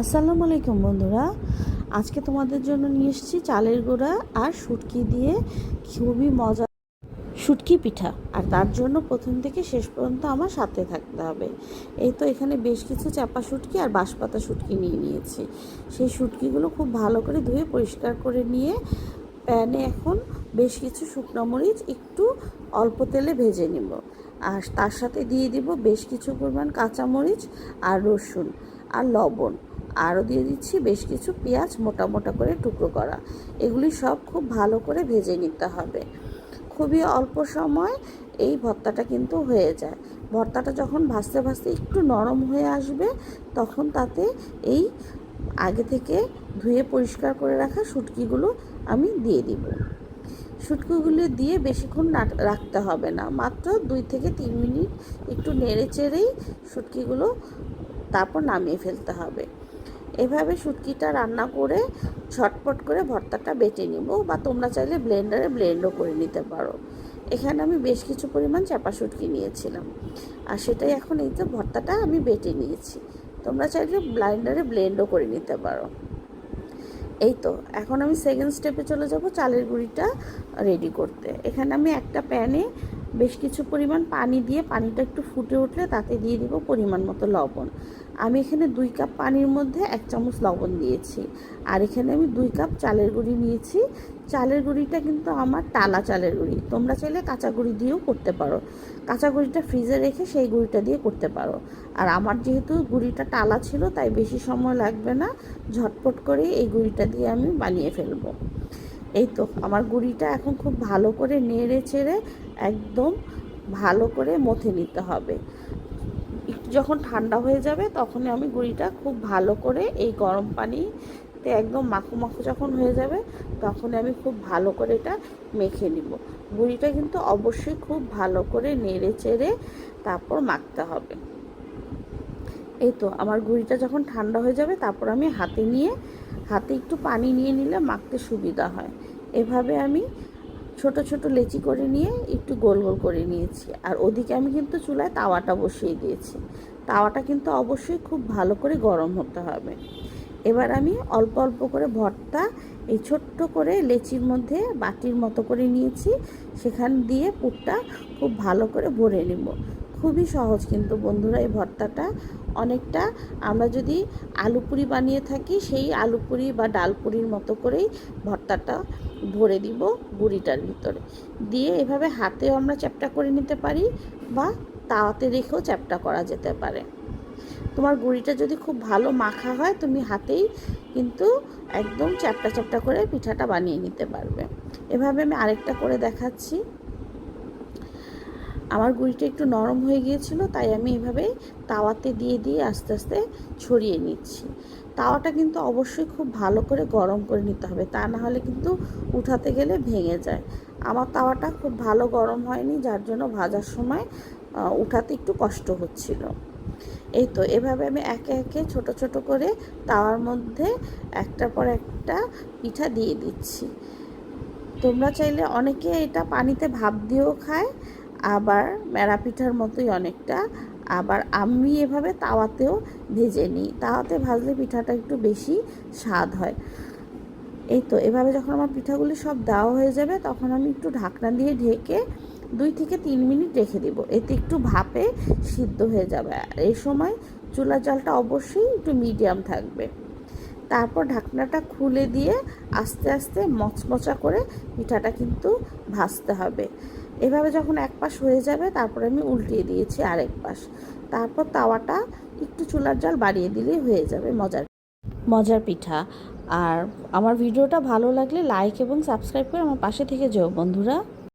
আসসালামু আলাইকুম বন্ধুরা। আজকে তোমাদের জন্য নিয়ে এসেছি চালের গুঁড়া আর শুটকি দিয়ে খুবই মজা শুটকি পিঠা। আর তার জন্য প্রথম থেকে শেষ পর্যন্ত আমার সাথে থাকতে হবে। এই তো এখানে বেশ কিছু চাপা শুটকি আর বাঁশপাতা শুটকি নিয়ে নিয়েছি। সেই শুটকিগুলো খুব ভালো করে ধুয়ে পরিষ্কার করে নিয়ে প্যানে এখন বেশ কিছু শুকনো মরিচ একটু অল্প তেলে ভেজে নিব। আর তার সাথে দিয়ে দিব বেশ কিছু পরিমাণ কাঁচামরিচ আর রসুন আর লবণ। আরও দিয়ে দিচ্ছি বেশ কিছু পেঁয়াজ মোটা মোটা করে টুকরো করা। এগুলি সব খুব ভালো করে ভেজে নিতে হবে। খুবই অল্প সময় এই ভর্তাটা কিন্তু হয়ে যায়। ভর্তাটা যখন ভাজতে ভাজতে একটু নরম হয়ে আসবে, তখন তাতে এই আগে থেকে ধুয়ে পরিষ্কার করে রাখা শুটকিগুলো আমি দিয়ে দিব। শুটকিগুলো দিয়ে বেশিক্ষণ রাখতে হবে না, মাত্র দুই থেকে তিন মিনিট একটু নেড়ে চেড়েই শুটকিগুলো তারপর নামিয়ে ফেলতে হবে। এভাবে শুটকিটা রান্না করে ছটপট করে ভর্তাটা বেটে নিব বা তোমরা চাইলে ব্লেন্ডারে ব্লেন্ডও করে নিতে পারো। এখানে আমি বেশ কিছু পরিমাণ চাপা শুটকি নিয়েছিলাম। আর সেটাই এখন এই যে ভর্তাটা আমি বেটে নিয়েছি। তোমরা চাইলে ব্লাইন্ডারে ব্লেন্ডও করে নিতে পারো। এই তো, এখন আমি সেকেন্ড স্টেপে চলে যাব চালের গুঁড়িটা রেডি করতে। এখানে আমি একটা প্যানে বেশ কিছু পরিমাণ পানি দিয়ে পানিটা একটু ফুটে উঠলে তাতে দিয়ে দিব পরিমাণ মতো লবণ। আমি এখানে দুই কাপ পানির মধ্যে এক চামচ লবণ দিয়েছি। আর এখানে আমি দুই কাপ চালের গুঁড়ি নিয়েছি। চালের গুঁড়িটা কিন্তু আমার টালা চালের গুঁড়ি। তোমরা চাইলে কাঁচা গুঁড়ি দিয়েও করতে পারো। কাঁচা গুঁড়িটা ফ্রিজে রেখে সেই গুঁড়িটা দিয়ে করতে পারো। আর আমার যেহেতু গুঁড়িটা টালা ছিল, তাই বেশি সময় লাগবে না। ঝটপট করে এই গুঁড়িটা দিয়ে আমি বানিয়ে ফেলব। এই তো, আমার গুঁড়িটা এখন খুব ভালো করে নেড়ে চেড়ে একদম ভালো করে মথে নিতে হবে। যখন ঠান্ডা হয়ে যাবে তখনই আমি গুঁড়িটা খুব ভালো করে এই গরম পানিতে একদম মাখো মাখো যখন হয়ে যাবে তখন আমি খুব ভালো করে এটা মেখে নিব। গুঁড়িটা কিন্তু অবশ্যই খুব ভালো করে নেড়ে চেড়ে তারপর মাখতে হবে। এই তো, আমার গুঁড়িটা যখন ঠান্ডা হয়ে যাবে তারপর আমি হাতে নিয়ে হাতে একটু পানি নিয়ে নিলে মাখতে সুবিধা হয়। এভাবে আমি ছোট ছোট লেচি করে নিয়ে একটু গোল গোল করে নিয়েছি। আর ওদিকে আমি কিন্তু চুলায় তাওয়াটা বসিয়ে দিয়েছি। তাওয়াটা কিন্তু অবশ্যই খুব ভালো করে গরম হতে হবে। এবার আমি অল্প অল্প করে ভর্তা এই ছোট্ট করে লেচির মধ্যে বাটির মতো করে নিয়েছি। সেখান দিয়ে পুরটা খুব ভালো করে ভরে নেব। খুবই সহজ কিন্তু বন্ধুরা এই ভর্তাটা। অনেকটা আমরা যদি আলু পুরি বানিয়ে থাকি, সেই আলু পুরি বা ডাল পুরির মতো করেই ভর্তাটা ভরে দিব বুড়িটার ভিতরে। দিয়ে এভাবে হাতেও আমরা চ্যাপটা করে নিতে পারি বা তাওয়াতে রেখেও চ্যাপটা করা যেতে পারে। তোমার গুঁড়িটা যদি খুব ভালো মাখা হয়, তুমি হাতেই কিন্তু একদম চ্যাপটা চ্যাপটা করে পিঠাটা বানিয়ে নিতে পারবে। এভাবে আমি আরেকটা করে দেখাচ্ছি। আমার গুঁড়িটা একটু নরম হয়ে গিয়েছিল, তাই আমি এভাবে তাওয়াতে দিয়ে দিয়ে আস্তে আস্তে ছড়িয়ে নিচ্ছি। তাওয়াটা কিন্তু অবশ্যই খুব ভালো করে গরম করে নিতে হবে, তা না হলে কিন্তু উঠাতে গেলে ভেঙে যায়। আমার তাওয়াটা খুব ভালো গরম হয়নি, যার জন্য ভাজার সময় উঠাতে একটু কষ্ট হচ্ছিল। এই তো, এভাবে আমি একে একে ছোট ছোট করে তাওয়ার মধ্যে একটার পর একটা পিঠা দিয়ে দিচ্ছি। তোমরা চাইলে অনেকে এটা পানিতে ভাপ দিয়েও খায় আবার মেরা পিঠার মতোই অনেকটা। আবার আমি এভাবে তাওয়াতেও ভেজে নিই। তাওয়াতে ভাজলে পিঠাটা একটু বেশি স্বাদ হয়। এই তো, এভাবে যখন আমার পিঠাগুলি সব দেওয়া হয়ে যাবে, তখন আমি একটু ঢাকনা দিয়ে ঢেকে দুই থেকে তিন মিনিট রেখে দিব। এতে একটু ভাপে সিদ্ধ হয়ে যাবে। আর এই সময় চুলা জলটা অবশ্যই একটু মিডিয়াম থাকবে। তারপর ঢাকনাটা খুলে দিয়ে আস্তে আস্তে মচমচা করে পিঠাটা কিন্তু ভাজতে হবে। এভাবে যখন এক পাশ হয়ে যাবে, তারপরে আমি উল্টিয়ে দিয়েছি আরেক পাশ। তারপর তাওয়াটা একটু চুলার জাল বাড়িয়ে দিলেই হয়ে যাবে মজার মজার পিঠা। আর আমার ভিডিওটা ভালো লাগলে লাইক এবং সাবস্ক্রাইব করে আমার পাশে থেকে যেও বন্ধুরা।